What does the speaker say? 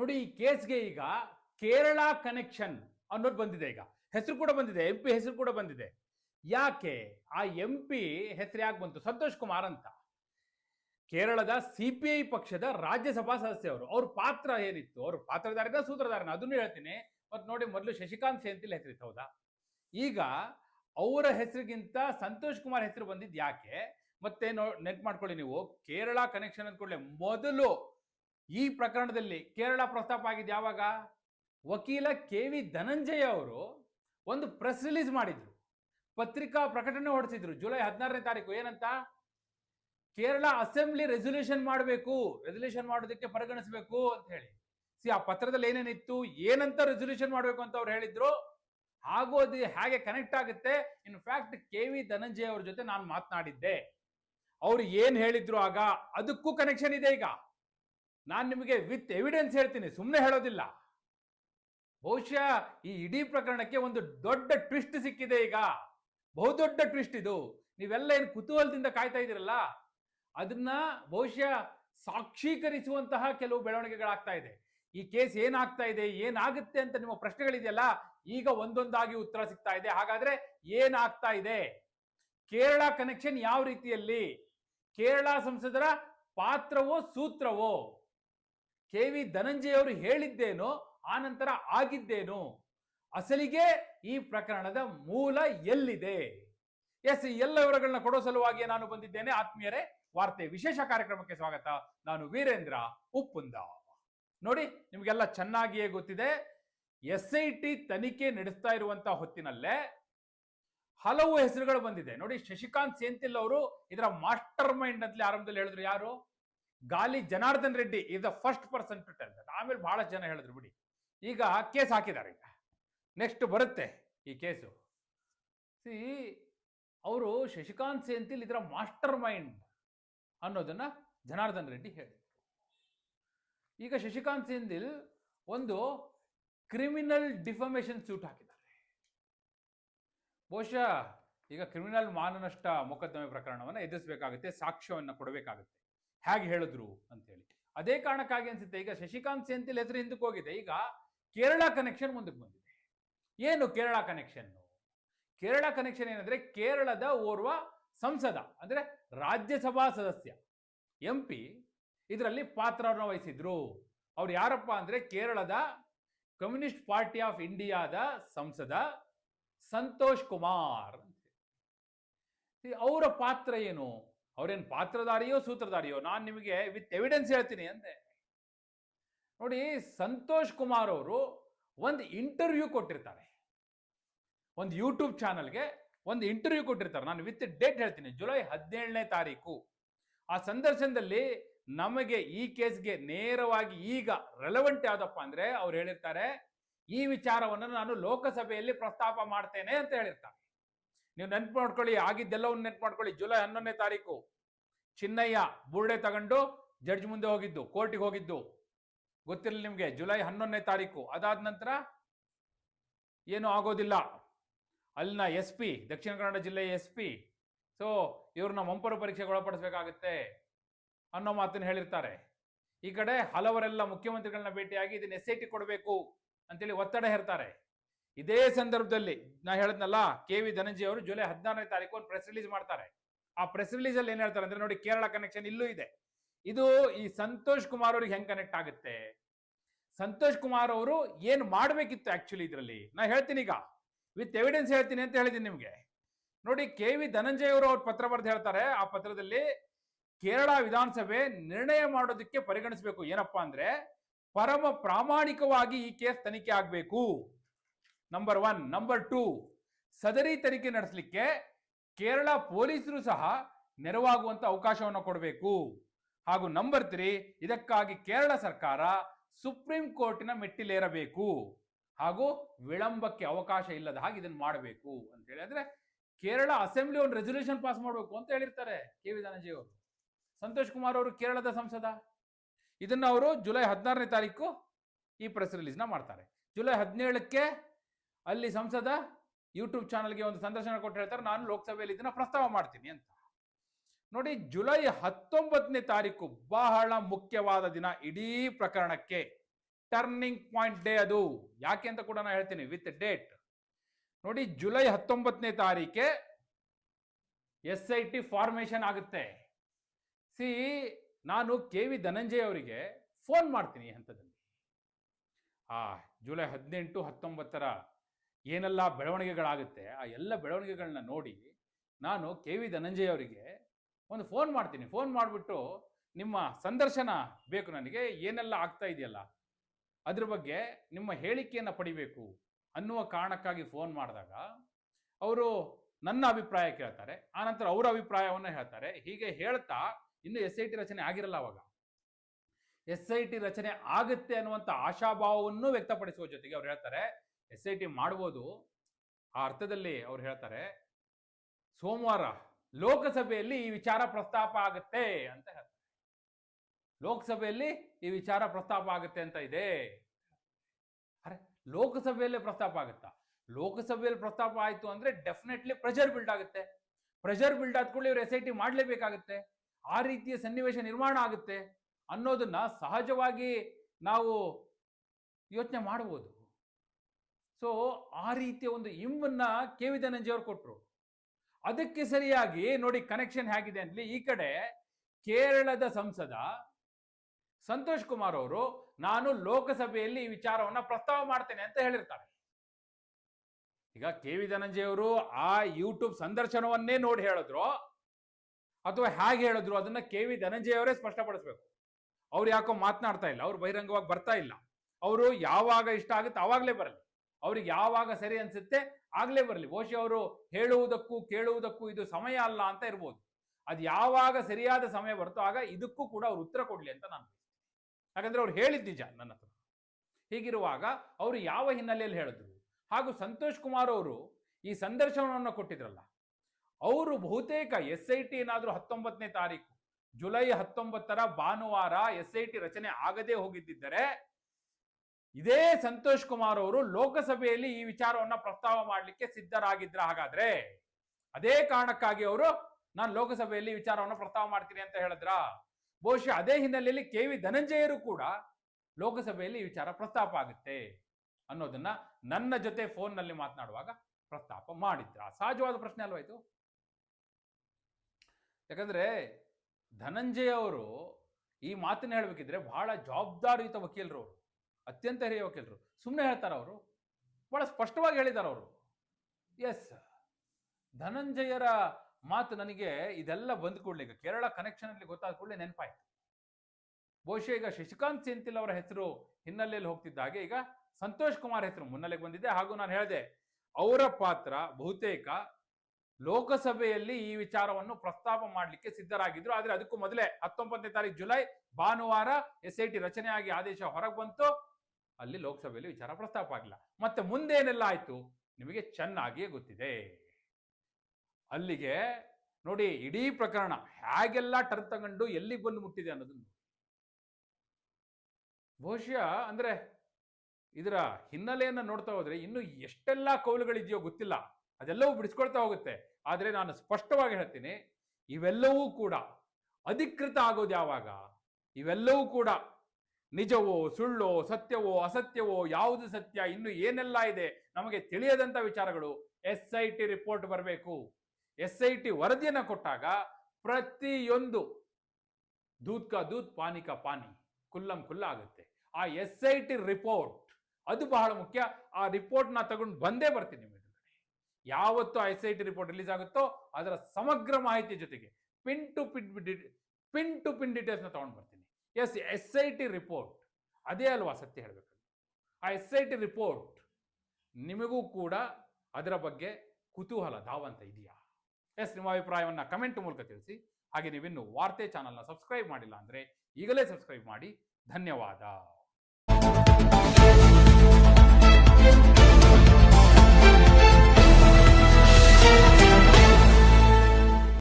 ನೋಡಿ, ಈ ಕೇಸ್ಗೆ ಈಗ ಕೇರಳ ಕನೆಕ್ಷನ್ ಅನ್ನೋದು ಬಂದಿದೆ ಈಗ. ಹೆಸರು ಕೂಡ ಬಂದಿದೆ ಎಂ ಪಿ ಹೆಸರು ಕೂಡ ಬಂದಿದೆ. ಯಾಕೆ? ಆ ಎಂ ಪಿ ಹೆಸರು ಯಾಕೆ ಬಂತು? ಸಂತೋಷ್ ಕುಮಾರ್ ಅಂತ. ಕೇರಳದ ಸಿ ಪಿ ಐ ಪಕ್ಷದ ರಾಜ್ಯಸಭಾ ಸದಸ್ಯರು ಅವ್ರ. ಪಾತ್ರ ಏನಿತ್ತು? ಅವ್ರ ಪಾತ್ರಧಾರಿನ ಸೂತ್ರಧಾರನ? ಅದನ್ನು ಹೇಳ್ತೀನಿ. ಮತ್ತು ನೋಡಿ, ಮೊದಲು ಶಶಿಕಾಂತ್ ಸೇಂತಿಲ್ ಹೆಸರಿತ್ತು ಹೌದಾ? ಈಗ ಅವರ ಹೆಸರಿಗಿಂತ ಸಂತೋಷ್ ಕುಮಾರ್ ಹೆಸರು ಬಂದಿದ್ದು ಯಾಕೆ? ಮತ್ತೆ ನೋ ನೆನ್ಪು ಮಾಡ್ಕೊಳ್ಳಿ ನೀವು. ಕೇರಳ ಕನೆಕ್ಷನ್ ಅಂದ್ಕೊಳ್ಳಿ ಮೊದಲು ಈ ಪ್ರಕರಣದಲ್ಲಿ ಕೇರಳ ಪ್ರಸ್ತಾಪ ಆಗಿದ್ದು ಯಾವಾಗ? ವಕೀಲ ಕೆ ವಿ ಧನಂಜಯ ಅವರು ಒಂದು ಪ್ರೆಸ್ ರಿಲೀಸ್ ಮಾಡಿದ್ರು. ಪತ್ರಿಕಾ ಪ್ರಕಟಣೆ ಹೊರಡಿಸಿದ್ರು ಜುಲೈ ಹದಿನಾರನೇ ತಾರೀಕು. ಏನಂತ? ಕೇರಳ ಅಸೆಂಬ್ಲಿ ರೆಸೊಲ್ಯೂಷನ್ ಮಾಡಬೇಕು, ರೆಸೊಲ್ಯೂಷನ್ ಮಾಡೋದಕ್ಕೆ ಪರಿಗಣಿಸಬೇಕು ಅಂತ ಹೇಳಿ. ಸಿ, ಆ ಪತ್ರದಲ್ಲಿ ಏನೇನಿತ್ತು, ಏನಂತ ರೆಸೊಲ್ಯೂಷನ್ ಮಾಡಬೇಕು ಅಂತ ಅವ್ರು ಹೇಳಿದ್ರು. ಹಾಗೂ ಅದು ಹೇಗೆ ಕನೆಕ್ಟ್ ಆಗುತ್ತೆ? ಇನ್ಫ್ಯಾಕ್ಟ್ ಕೆ ವಿ ಧನಂಜಯ ಅವ್ರ ಜೊತೆ ನಾನು ಮಾತನಾಡಿದ್ದೆ. ಅವ್ರು ಏನ್ ಹೇಳಿದ್ರು ಆಗ? ಅದಕ್ಕೂ ಕನೆಕ್ಷನ್ ಇದೆ ಈಗ. ನಾನು ನಿಮಗೆ ವಿತ್ ಎವಿಡೆನ್ಸ್ ಹೇಳ್ತೀನಿ ಸುಮ್ಮನೆ ಹೇಳೋದಿಲ್ಲ. ಬಹುಶಃ ಈ ಇಡೀ ಪ್ರಕರಣಕ್ಕೆ ಒಂದು ದೊಡ್ಡ ಟ್ವಿಸ್ಟ್ ಸಿಕ್ಕಿದೆ ಈಗ. ಬಹುದೊಡ್ಡ ಟ್ವಿಸ್ಟ್ ಇದು. ನೀವೆಲ್ಲ ಏನು ಕುತೂಹಲದಿಂದ ಕಾಯ್ತಾ ಇದ್ದೀರಲ್ಲ? ಅದನ್ನ ಬಹುಶಃ ಸಾಕ್ಷೀಕರಿಸುವಂತಹ ಕೆಲವು ಬೆಳವಣಿಗೆಗಳಾಗ್ತಾ ಇದೆ. ಈ ಕೇಸ್ ಏನಾಗ್ತಾ ಇದೆ, ಏನಾಗುತ್ತೆ ಅಂತ ನಿಮ್ಮ ಪ್ರಶ್ನೆಗಳಿದೆಯಲ್ಲ, ಈಗ ಒಂದೊಂದಾಗಿ ಉತ್ತರ ಸಿಗ್ತಾ ಇದೆ. ಹಾಗಾದ್ರೆ ಏನಾಗ್ತಾ ಇದೆ? ಕೇರಳ ಕನೆಕ್ಷನ್ ಯಾವ ರೀತಿಯಲ್ಲಿ? ಕೇರಳ ಸಂಸದರ ಪಾತ್ರವೋ, ಸೂತ್ರವೋ? ಕೆ ವಿ ಧನಂಜಯವರು ಹೇಳಿದ್ದೇನೋ, ಆ ನಂತರ ಆಗಿದ್ದೇನು, ಅಸಲಿಗೆ ಈ ಪ್ರಕರಣದ ಮೂಲ ಎಲ್ಲಿದೆ? ಎಸ್ ಎಲ್ಲ ವಿವರಗಳನ್ನ ಕೊಡೋ ಸಲುವಾಗಿ ನಾನು ಬಂದಿದ್ದೇನೆ. ಆತ್ಮೀಯರೇ, ವಾರ್ತೆ ವಿಶೇಷ ಕಾರ್ಯಕ್ರಮಕ್ಕೆ ಸ್ವಾಗತ. ನಾನು ವೀರೇಂದ್ರ ಉಪ್ಪುಂದ. ನೋಡಿ, ನಿಮಗೆಲ್ಲ ಚೆನ್ನಾಗಿಯೇ ಗೊತ್ತಿದೆ. ಎಸ್ ಐ ಟಿ ತನಿಖೆ ನಡೆಸ್ತಾ ಇರುವಂತಹ ಹೊತ್ತಿನಲ್ಲೇ ಹಲವು ಹೆಸರುಗಳು ಬಂದಿದೆ. ನೋಡಿ, ಶಶಿಕಾಂತ್ ಸೇಂತಿಲ್ ಅವರು ಇದರ ಮಾಸ್ಟರ್ ಮೈಂಡ್ ಅಂತಲೇ ಆರಂಭದಲ್ಲಿ ಹೇಳಿದ್ರು ಯಾರು? Gali Janardhan Reddy is the first person to tell that ಆಮೇಲೆ ಬಹಳ ಜನ ಹೇಳಿದ್ರು, ಬಿಡಿ. ಈಗ ಕೇಸ್ ಹಾಕಿದ್ದಾರೆ ಈಗ. ನೆಕ್ಸ್ಟ್ ಬರುತ್ತೆ ಈ ಕೇಸು. ಸಿ ಅವರು ಶಶಿಕಾಂತ್ ಸೇಂತಿಲ್ ಇದರ ಮಾಸ್ಟರ್ ಮೈಂಡ್ ಅನ್ನೋದನ್ನ ಜನಾರ್ದನ್ ರೆಡ್ಡಿ ಹೇಳಿದರು. ಈಗ ಶಶಿಕಾಂತ್ ಸೇಂದಿಲ್ ಒಂದು ಕ್ರಿಮಿನಲ್ ಡಿಫಮೇಷನ್ ಸೂಟ್ ಹಾಕಿದ್ದಾರೆ. ಬಹುಶಃ ಈಗ ಕ್ರಿಮಿನಲ್ ಮಾನನಷ್ಟ ಮೊಕದ್ದಮೆ ಪ್ರಕರಣವನ್ನು ಎದುರಿಸಬೇಕಾಗುತ್ತೆ, ಸಾಕ್ಷ್ಯವನ್ನು ಕೊಡಬೇಕಾಗುತ್ತೆ. ಹೇಗೆ ಹೇಳಿದ್ರು ಅಂತೇಳಿ. ಅದೇ ಕಾರಣಕ್ಕಾಗಿ ಅನ್ಸುತ್ತೆ, ಈಗ ಶಶಿಕಾಂತ್ ಸೆಂಥಿಲ್ ಹೆಸರು ಹಿಂದಕ್ಕೆ ಹೋಗಿದೆ, ಈಗ ಕೇರಳ ಕನೆಕ್ಷನ್ ಮುಂದಕ್ಕೆ ಬಂದಿದೆ. ಏನು ಕೇರಳ ಕನೆಕ್ಷನ್ ಕೇರಳ ಕನೆಕ್ಷನ್ ಏನಂದ್ರೆ ಕೇರಳದ ಓರ್ವ ಸಂಸದ, ಅಂದ್ರೆ ರಾಜ್ಯಸಭಾ ಸದಸ್ಯ ಎಂ ಪಿ ಇದರಲ್ಲಿ ಪಾತ್ರವನ್ನು ವಹಿಸಿದ್ರು. ಅವ್ರು ಯಾರಪ್ಪ ಅಂದ್ರೆ ಕೇರಳದ ಕಮ್ಯುನಿಸ್ಟ್ ಪಾರ್ಟಿ ಆಫ್ ಇಂಡಿಯಾದ ಸಂಸದ ಸಂತೋಷ್ ಕುಮಾರ್ ಅವರ ಪಾತ್ರ ಏನು? ಅವ್ರೇನ್ ಪಾತ್ರಧಾರಿಯೋ ಸೂತ್ರಧಾರಿಯೋ, ನಾನು ನಿಮಗೆ ವಿತ್ ಎವಿಡೆನ್ಸ್ ಹೇಳ್ತೀನಿ ಅಂದೆ. ನೋಡಿ, ಸಂತೋಷ್ ಕುಮಾರ್ ಅವರು ಒಂದು ಇಂಟರ್ವ್ಯೂ ಕೊಟ್ಟಿರ್ತಾರೆ. ಒಂದು ಯೂಟ್ಯೂಬ್ ಚಾನಲ್ಗೆ ಒಂದು ಇಂಟರ್ವ್ಯೂ ಕೊಟ್ಟಿರ್ತಾರೆ. ನಾನು ವಿತ್ ಡೇಟ್ ಹೇಳ್ತೀನಿ, ಜುಲೈ ಹದಿನೇಳನೇ ತಾರೀಕು. ಆ ಸಂದರ್ಶನದಲ್ಲಿ ನಮಗೆ ಈ ಕೇಸ್ಗೆ ನೇರವಾಗಿ ಈಗ ರೆಲೆವೆಂಟ್ ಯಾವುದಪ್ಪ ಅಂದ್ರೆ ಅವ್ರು ಹೇಳಿರ್ತಾರೆ, ಈ ವಿಚಾರವನ್ನು ನಾನು ಲೋಕಸಭೆಯಲ್ಲಿ ಪ್ರಸ್ತಾಪ ಮಾಡ್ತೇನೆ ಅಂತ ಹೇಳಿರ್ತಾರೆ. ನೀವು ನೆನ್ಪು ಮಾಡ್ಕೊಳ್ಳಿ, ಆಗಿದ್ದೆಲ್ಲವನ್ನು ನೆನ್ಪು ಮಾಡ್ಕೊಳ್ಳಿ. ಜುಲೈ ಹನ್ನೊಂದನೇ ತಾರೀಕು ಚಿನ್ನಯ್ಯ ಬುರ್ಡೆ ತಗೊಂಡು ಜಡ್ಜ್ ಮುಂದೆ ಹೋಗಿದ್ದು, ಕೋರ್ಟಿಗೆ ಹೋಗಿದ್ದು. ಗೊತ್ತಿರಲಿ ನಿಮಗೆ, ಜುಲೈ ಹನ್ನೊಂದನೇ ತಾರೀಕು. ಅದಾದ ನಂತರ ಏನು ಆಗೋದಿಲ್ಲ. ಅಲ್ಲಿನ ಎಸ್ ಪಿ, ದಕ್ಷಿಣ ಕನ್ನಡ ಜಿಲ್ಲೆಯ ಎಸ್ ಪಿ, ಸೊ ಇವ್ರನ್ನ ಮಂಪರು ಪರೀಕ್ಷೆಗೆ ಒಳಪಡಿಸಬೇಕಾಗುತ್ತೆ ಅನ್ನೋ ಮಾತನ್ನು ಹೇಳಿರ್ತಾರೆ. ಈ ಕಡೆ ಹಲವರೆಲ್ಲ ಮುಖ್ಯಮಂತ್ರಿಗಳನ್ನ ಭೇಟಿಯಾಗಿ ಇದನ್ನ ಎಸ್ ಐ ಟಿ ಕೊಡಬೇಕು ಅಂತೇಳಿ ಒತ್ತಡ ಹೇರ್ತಾರೆ. ಇದೇ ಸಂದರ್ಭದಲ್ಲಿ ನಾ ಹೇಳದ್ನಲ್ಲ, ಕೆ ವಿ ಧನಂಜಯ ಅವರು ಜುಲೈ ಹದಿನಾರನೇ ತಾರೀಕು ಒಂದು ಪ್ರೆಸ್ ರಿಲೀಸ್ ಮಾಡ್ತಾರೆ. ಆ ಪ್ರೆಸ್ ರಿಲೀಸ್ ಅಲ್ಲಿ ಏನ್ ಹೇಳ್ತಾರೆ ಅಂದ್ರೆ ನೋಡಿ, ಕೇರಳ ಕನೆಕ್ಷನ್ ಇಲ್ಲೂ ಇದೆ. ಇದು ಈ ಸಂತೋಷ್ ಕುಮಾರ್ ಅವ್ರಿಗೆ ಹೆಂಗ್ ಕನೆಕ್ಟ್ ಆಗುತ್ತೆ? ಸಂತೋಷ್ ಕುಮಾರ್ ಅವರು ಏನ್ ಮಾಡ್ಬೇಕಿತ್ತು ಆಕ್ಚುಲಿ ಇದರಲ್ಲಿ? ನಾ ಹೇಳ್ತೀನಿ ಈಗ. ವಿತ್ ಎವಿಡೆನ್ಸ್ ಹೇಳ್ತೀನಿ ಅಂತ ಹೇಳಿದೀನಿ ನಿಮ್ಗೆ. ನೋಡಿ, ಕೆ ವಿ ಧನಂಜಯ ಅವರು ಅವ್ರ ಪತ್ರ ಬರೆದು ಹೇಳ್ತಾರೆ, ಆ ಪತ್ರದಲ್ಲಿ ಕೇರಳ ವಿಧಾನಸಭೆ ನಿರ್ಣಯ ಮಾಡೋದಕ್ಕೆ ಪರಿಗಣಿಸಬೇಕು. ಏನಪ್ಪಾ ಅಂದ್ರೆ, ಪರಮ ಪ್ರಾಮಾಣಿಕವಾಗಿ ಈ ಕೇಸ್ ತನಿಖೆ ಆಗಬೇಕು. ನಂಬರ್ ಒನ್ ನಂಬರ್ ಟೂ ಸದರಿ ತನಿಖೆ ನಡೆಸಲಿಕ್ಕೆ ಕೇರಳ ಪೊಲೀಸರು ಸಹ ನೆರವಾಗುವಂತ ಅವಕಾಶವನ್ನು ಕೊಡಬೇಕು. ಹಾಗೂ ನಂಬರ್ ತ್ರೀ ಇದಕ್ಕಾಗಿ ಕೇರಳ ಸರ್ಕಾರ ಸುಪ್ರೀಂ ಕೋರ್ಟಿನ ಮೆಟ್ಟಿಲೇರಬೇಕು. ಹಾಗೂ ವಿಳಂಬಕ್ಕೆ ಅವಕಾಶ ಇಲ್ಲದ ಹಾಗೆ ಇದನ್ನು ಮಾಡಬೇಕು ಅಂತ ಹೇಳಿ. ಅಂದ್ರೆ ಕೇರಳ ಅಸೆಂಬ್ಲಿ ಒಂದು ರೆಸೊಲ್ಯೂಷನ್ ಪಾಸ್ ಮಾಡಬೇಕು ಅಂತ ಹೇಳಿರ್ತಾರೆ ಕೆ ವಿ ಧನಂಜಯ ಅವರು. ಸಂತೋಷ್ ಕುಮಾರ್ ಅವರು ಕೇರಳದ ಸಂಸದ. ಇದನ್ನ ಅವರು ಜುಲೈ ಹದಿನಾರನೇ ತಾರೀಕು ಈ ಪ್ರೆಸ್ ರಿಲೀಸ್ನ ಮಾಡ್ತಾರೆ. ಜುಲೈ ಹದಿನೇಳಕ್ಕೆ ಅಲ್ಲಿ ಸಂಸದ ಯೂಟ್ಯೂಬ್ ಚಾನಲ್ಗೆ ಒಂದು ಸಂದರ್ಶನ ಕೊಟ್ಟು ಹೇಳ್ತಾರೆ, ನಾನು ಲೋಕಸಭೆಯಲ್ಲಿ ಇದನ್ನ ಪ್ರಸ್ತಾವ ಮಾಡ್ತೀನಿ ಅಂತ. ನೋಡಿ, ಜುಲೈ ಹತ್ತೊಂಬತ್ತನೇ ತಾರೀಕು ಬಹಳ ಮುಖ್ಯವಾದ ದಿನ ಇಡೀ ಪ್ರಕರಣಕ್ಕೆ. ಟರ್ನಿಂಗ್ ಪಾಯಿಂಟ್ ಡೇ ಅದು. ಯಾಕೆ ಅಂತ ಕೂಡ ನಾನು ಹೇಳ್ತೀನಿ ವಿತ್ ಡೇಟ್ ನೋಡಿ, ಜುಲೈ ಹತ್ತೊಂಬತ್ತನೇ ತಾರೀಕೆ ಎಸ್ ಐ ಟಿ ಫಾರ್ಮೇಶನ್ ಆಗುತ್ತೆ. ಸಿ, ನಾನು ಕೆ ವಿ ಧನಂಜಯ ಅವರಿಗೆ ಫೋನ್ ಮಾಡ್ತೀನಿ ಈ ಹಂತದಲ್ಲಿ. ಆ, ಜುಲೈ ಹದಿನೆಂಟು ಹತ್ತೊಂಬತ್ತರ ಏನೆಲ್ಲ ಬೆಳವಣಿಗೆಗಳಾಗುತ್ತೆ, ಆ ಎಲ್ಲ ಬೆಳವಣಿಗೆಗಳನ್ನ ನೋಡಿ ನಾನು ಕೆ ವಿ ಧನಂಜಯ ಅವರಿಗೆ ಒಂದು ಫೋನ್ ಮಾಡ್ತೀನಿ. ಫೋನ್ ಮಾಡಿಬಿಟ್ಟು ನಿಮ್ಮ ಸಂದರ್ಶನ ಬೇಕು ನನಗೆ, ಏನೆಲ್ಲ ಆಗ್ತಾ ಇದೆಯಲ್ಲ, ಅದ್ರ ಬಗ್ಗೆ ನಿಮ್ಮ ಹೇಳಿಕೆಯನ್ನು ಪಡಿಬೇಕು ಅನ್ನುವ ಕಾರಣಕ್ಕಾಗಿ ಫೋನ್ ಮಾಡಿದಾಗ ಅವರು ನನ್ನ ಅಭಿಪ್ರಾಯ ಕೇಳ್ತಾರೆ ಆನಂತರ ಅವರ ಅಭಿಪ್ರಾಯವನ್ನು ಹೇಳ್ತಾರೆ. ಹೀಗೆ ಹೇಳ್ತಾ ಇನ್ನು ಎಸ್ ಐ ಟಿ ರಚನೆ ಆಗಿರಲ್ಲ ಅವಾಗ. ಎಸ್ ಐ ಟಿ ರಚನೆ ಆಗುತ್ತೆ ಅನ್ನುವಂಥ ಆಶಾಭಾವವನ್ನು ವ್ಯಕ್ತಪಡಿಸುವ ಜೊತೆಗೆ ಅವ್ರು ಹೇಳ್ತಾರೆ ಎಸ್ ಐ ಟಿ ಮಾಡ್ಬೋದು. ಆ ಅರ್ಥದಲ್ಲಿ ಅವ್ರು ಹೇಳ್ತಾರೆ, ಸೋಮವಾರ ಲೋಕಸಭೆಯಲ್ಲಿ ಈ ವಿಚಾರ ಪ್ರಸ್ತಾಪ ಆಗುತ್ತೆ ಅಂತ ಹೇಳ್ತಾರೆ. ಲೋಕಸಭೆಯಲ್ಲಿ ಈ ವಿಚಾರ ಪ್ರಸ್ತಾಪ ಆಗುತ್ತೆ ಅಂತ ಇದೆ. ಅರೆ, ಲೋಕಸಭೆಯಲ್ಲೇ ಪ್ರಸ್ತಾಪ ಆಗುತ್ತಾ? ಲೋಕಸಭೆಯಲ್ಲಿ ಪ್ರಸ್ತಾಪ ಆಯಿತು ಅಂದ್ರೆ ಡೆಫಿನೆಟ್ಲಿ ಪ್ರೆಷರ್ ಬಿಲ್ಡ್ ಆಗುತ್ತೆ. ಪ್ರೆಷರ್ ಬಿಲ್ಡ್ ಆದ ಇವ್ರು ಎಸ್ ಐ ಟಿ ಮಾಡಲೇಬೇಕಾಗುತ್ತೆ. ಆ ರೀತಿಯ ಸನ್ನಿವೇಶ ನಿರ್ಮಾಣ ಆಗುತ್ತೆ ಅನ್ನೋದನ್ನ ಸಹಜವಾಗಿ ನಾವು ಯೋಚನೆ ಮಾಡ್ಬೋದು. ಸೊ ಆ ರೀತಿಯ ಒಂದು ಇಂಬನ್ನ ಕೆ ವಿ ಅವರು ಕೊಟ್ಟರು ಅದಕ್ಕೆ ಸರಿಯಾಗಿ ನೋಡಿ ಕನೆಕ್ಷನ್ ಹೇಗಿದೆ ಅಂದ್ರೆ ಈ ಕಡೆ ಕೇರಳದ ಸಂಸದ ಸಂತೋಷ್ ಕುಮಾರ್ ಅವರು ನಾನು ಲೋಕಸಭೆಯಲ್ಲಿ ಈ ವಿಚಾರವನ್ನ ಪ್ರಸ್ತಾವ ಮಾಡ್ತೇನೆ ಅಂತ ಹೇಳಿರ್ತಾರೆ. ಈಗ ಕೆ ವಿ ಧನಂಜಯ ಅವರು ಆ ಯೂಟ್ಯೂಬ್ ಸಂದರ್ಶನವನ್ನೇ ನೋಡಿ ಹೇಳಿದ್ರು ಅಥವಾ ಹೇಗೆ ಹೇಳಿದ್ರು ಅದನ್ನ ಕೆ ವಿ ಅವರೇ ಸ್ಪಷ್ಟಪಡಿಸ್ಬೇಕು. ಅವ್ರು ಯಾಕೋ ಮಾತನಾಡ್ತಾ ಇಲ್ಲ, ಅವ್ರು ಬಹಿರಂಗವಾಗಿ ಬರ್ತಾ ಇಲ್ಲ. ಅವರು ಯಾವಾಗ ಇಷ್ಟ ಆಗುತ್ತೆ ಆವಾಗಲೇ ಬರಲಿ. ಅವ್ರಿಗೆ ಯಾವಾಗ ಸರಿ ಅನ್ಸುತ್ತೆ ಆಗ್ಲೇ ಬರಲಿ. ಬಹುಶಃ ಅವರು ಹೇಳುವುದಕ್ಕೂ ಕೇಳುವುದಕ್ಕೂ ಇದು ಸಮಯ ಅಲ್ಲ ಅಂತ ಇರ್ಬೋದು. ಅದು ಯಾವಾಗ ಸರಿಯಾದ ಸಮಯ ಬರುತ್ತೋ ಆಗ ಇದಕ್ಕೂ ಕೂಡ ಅವ್ರು ಉತ್ತರ ಕೊಡ್ಲಿ ಅಂತ ನಾನು ಯಾಕಂದ್ರೆ ಅವ್ರು ಹೇಳಿದ್ದ ನಿಜ ನನ್ನ ಹತ್ರ. ಹೀಗಿರುವಾಗ ಅವರು ಯಾವ ಹಿನ್ನೆಲೆಯಲ್ಲಿ ಹೇಳಿದ್ರು? ಹಾಗೂ ಸಂತೋಷ್ ಕುಮಾರ್ ಅವರು ಈ ಸಂದರ್ಶನವನ್ನು ಕೊಟ್ಟಿದ್ರಲ್ಲ, ಅವರು ಬಹುತೇಕ ಎಸ್ ಐ ಟಿ ಏನಾದರೂ ಹತ್ತೊಂಬತ್ತನೇ ತಾರೀಕು, ಜುಲೈ ಹತ್ತೊಂಬತ್ತರ ಭಾನುವಾರ ಎಸ್ ಐ ಟಿ ರಚನೆ ಆಗದೇ ಹೋಗಿದ್ದರೆ ಇದೇ ಸಂತೋಷ್ ಕುಮಾರ್ ಅವರು ಲೋಕಸಭೆಯಲ್ಲಿ ಈ ವಿಚಾರವನ್ನ ಪ್ರಸ್ತಾವ ಮಾಡಲಿಕ್ಕೆ ಸಿದ್ಧರಾಗಿದ್ರ ಹಾಗಾದ್ರೆ ಅದೇ ಕಾರಣಕ್ಕಾಗಿ ಅವರು, ನಾನು ಲೋಕಸಭೆಯಲ್ಲಿ ವಿಚಾರವನ್ನು ಪ್ರಸ್ತಾವ ಮಾಡ್ತೀನಿ ಅಂತ ಹೇಳಿದ್ರ? ಬಹುಶಃ ಅದೇ ಹಿನ್ನೆಲೆಯಲ್ಲಿ ಕೆ ವಿ ಧನಂಜಯರು ಕೂಡ ಲೋಕಸಭೆಯಲ್ಲಿ ಈ ವಿಚಾರ ಪ್ರಸ್ತಾಪ ಆಗುತ್ತೆ ಅನ್ನೋದನ್ನ ನನ್ನ ಜೊತೆ ಫೋನ್ನಲ್ಲಿ ಮಾತನಾಡುವಾಗ ಪ್ರಸ್ತಾಪ ಮಾಡಿದ್ರ. ಸಹಜವಾದ ಪ್ರಶ್ನೆ ಅಲ್ವಾ ಇದು? ಯಾಕಂದ್ರೆ ಧನಂಜಯ ಅವರು ಈ ಮಾತನ್ನ ಹೇಳ್ಬೇಕಿದ್ರೆ ಬಹಳ ಜವಾಬ್ದಾರಿಯುತ ವಕೀಲರು ಅವರು. ಅತ್ಯಂತ ಹಿರಿಯ ವಕೀಲರು. ಸುಮ್ಮನೆ ಹೇಳ್ತಾರೆ ಅವರು. ಬಹಳ ಸ್ಪಷ್ಟವಾಗಿ ಹೇಳಿದ್ದಾರೆ ಅವರು. ಎಸ್ ಧನಂಜಯರ ಮಾತು ನನಗೆ ಇದೆಲ್ಲ ಬಂದ ಕೂಡಲೇ ಈಗ ಕೇರಳ ಕನೆಕ್ಷನ್ ಅಲ್ಲಿ ಗೊತ್ತಾದ ಕೂಡಲೇ ನೆನಪಾಯ್ತು. ಬಹುಶಃ ಈಗ ಶಶಿಕಾಂತ್ ಸೆಂಥಿಲ್ ಅವರ ಹೆಸರು ಹಿನ್ನೆಲೆಯಲ್ಲಿ ಹೋಗ್ತಿದ್ದ ಹಾಗೆ ಈಗ ಸಂತೋಷ್ ಕುಮಾರ್ ಹೆಸರು ಮುನ್ನೆಲೆಗೆ ಬಂದಿದೆ. ಹಾಗೂ ನಾನು ಹೇಳಿದೆ, ಅವರ ಪಾತ್ರ ಬಹುತೇಕ ಲೋಕಸಭೆಯಲ್ಲಿ ಈ ವಿಚಾರವನ್ನು ಪ್ರಸ್ತಾಪ ಮಾಡಲಿಕ್ಕೆ ಸಿದ್ಧರಾಗಿದ್ರು. ಆದ್ರೆ ಅದಕ್ಕೂ ಮೊದಲೇ ಹತ್ತೊಂಬತ್ತನೇ ತಾರೀಕು ಜುಲೈ ಭಾನುವಾರ ಎಸ್ ಐ ಟಿ ರಚನೆಯಾಗಿ ಆದೇಶ ಹೊರಗೆ ಬಂತು. ಅಲ್ಲಿ ಲೋಕಸಭೆಯಲ್ಲಿ ವಿಚಾರ ಪ್ರಸ್ತಾಪ ಆಗಿಲ್ಲ ಮತ್ತೆ ಮುಂದೇನೆಲ್ಲ ಆಯ್ತು? ನಿಮಗೆ ಚೆನ್ನಾಗಿಯೇ ಗೊತ್ತಿದೆ. ಅಲ್ಲಿಗೆ ನೋಡಿ, ಇಡೀ ಪ್ರಕರಣ ಹೇಗೆಲ್ಲ ಟರ್ನ್ ತಗೊಂಡು ಎಲ್ಲಿಗೆ ಬಂದು ಮುಟ್ಟಿದೆ ಅನ್ನೋದನ್ನು ಬಹುಶಃ ಅಂದ್ರೆ ಇದರ ಹಿನ್ನೆಲೆಯನ್ನು ನೋಡ್ತಾ ಹೋದ್ರೆ ಇನ್ನು ಎಷ್ಟೆಲ್ಲ ಕೌಲುಗಳಿದೆಯೋ ಗೊತ್ತಿಲ್ಲ. ಅದೆಲ್ಲವೂ ಬಿಡಿಸ್ಕೊಳ್ತಾ ಹೋಗುತ್ತೆ. ಆದ್ರೆ ನಾನು ಸ್ಪಷ್ಟವಾಗಿ ಹೇಳ್ತೀನಿ, ಇವೆಲ್ಲವೂ ಕೂಡ ಅಧಿಕೃತ ಆಗೋದು ಯಾವಾಗ? ಇವೆಲ್ಲವೂ ಕೂಡ ನಿಜವೋ ಸುಳ್ಳೋ ಸತ್ಯವೋ ಅಸತ್ಯವೋ ಯಾವುದು ಸತ್ಯ, ಇನ್ನು ಏನೆಲ್ಲ ಇದೆ? ನಮಗೆ ತಿಳಿಯದಂತ ವಿಚಾರಗಳು. ಎಸ್ ಐ ಟಿ ರಿಪೋರ್ಟ್ ಬರಬೇಕು. ಎಸ್ ಐ ಟಿ ವರದಿಯನ್ನ ಕೊಟ್ಟಾಗ ಪ್ರತಿಯೊಂದು ದೂತ್ ಕ ದೂತ್ ಪಾನಿ ಕಾ ಪಾನಿ, ಕುಲ್ಲಂ ಕುಲ್ಲ ಆಗುತ್ತೆ. ಆ ಎಸ್ ಐ ಟಿ ರಿಪೋರ್ಟ್, ಅದು ಬಹಳ ಮುಖ್ಯ. ಆ ರಿಪೋರ್ಟ್ನ ತಗೊಂಡು ಬಂದೇ ಬರ್ತೀನಿ ಎದುರುಗಡೆ. ಯಾವತ್ತು S I T report release ಆಗುತ್ತೋ ಅದರ ಸಮಗ್ರ ಮಾಹಿತಿ ಜೊತೆಗೆ pin to pin pin to pin ಡೀಟೇಲ್ಸ್ನ ತಗೊಂಡು ಬರ್ತೀನಿ. S S I T report ಅದೇ ಅಲ್ವಾ ಸತ್ಯ ಹೇಳಬೇಕು. ಆ ಎಸ್ ಐ ಟಿ ರಿಪೋರ್ಟ್ ನಿಮಗೂ ಕೂಡ ಅದರ ಬಗ್ಗೆ ಕುತೂಹಲ, ಧಾವಂತ ಇದೆಯಾ? ಎಸ್ ನಿಮ್ಮ ಅಭಿಪ್ರಾಯವನ್ನು ಕಮೆಂಟ್ ಮೂಲಕ ತಿಳಿಸಿ. ಹಾಗೆ ನೀವಿನ್ನು ವಾರ್ತೆ ಚಾನಲ್ನ ಸಬ್ಸ್ಕ್ರೈಬ್ ಮಾಡಿಲ್ಲ ಅಂದರೆ ಈಗಲೇ ಸಬ್ಸ್ಕ್ರೈಬ್ ಮಾಡಿ. ಧನ್ಯವಾದ.